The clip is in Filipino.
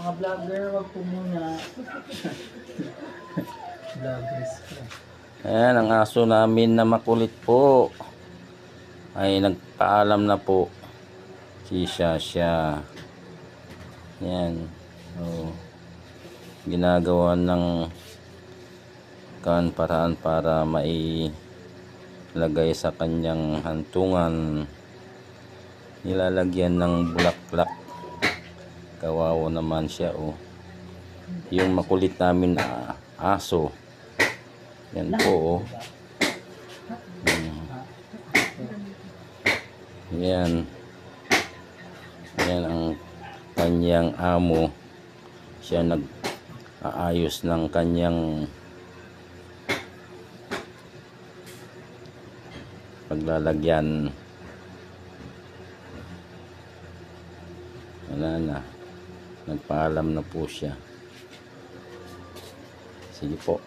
Mga vlogger, wag po muna. Vloggers ka. Ayan, ang aso namin na makulit po. Ay nagpaalam na po. Si Shasha. Yan. So, ginagawa ng kan paraan para mailagay sa kanyang hantungan. Nilalagyan ng bulaklak. Kawawa naman siya oh. Yung makulit namin na aso. Yan po oh. Mm. Yan. Yan ang kanyang amo. Siya nag-aayos ng kanyang paglalagyan. Wala na. Nagpaalam na po siya. Sige po.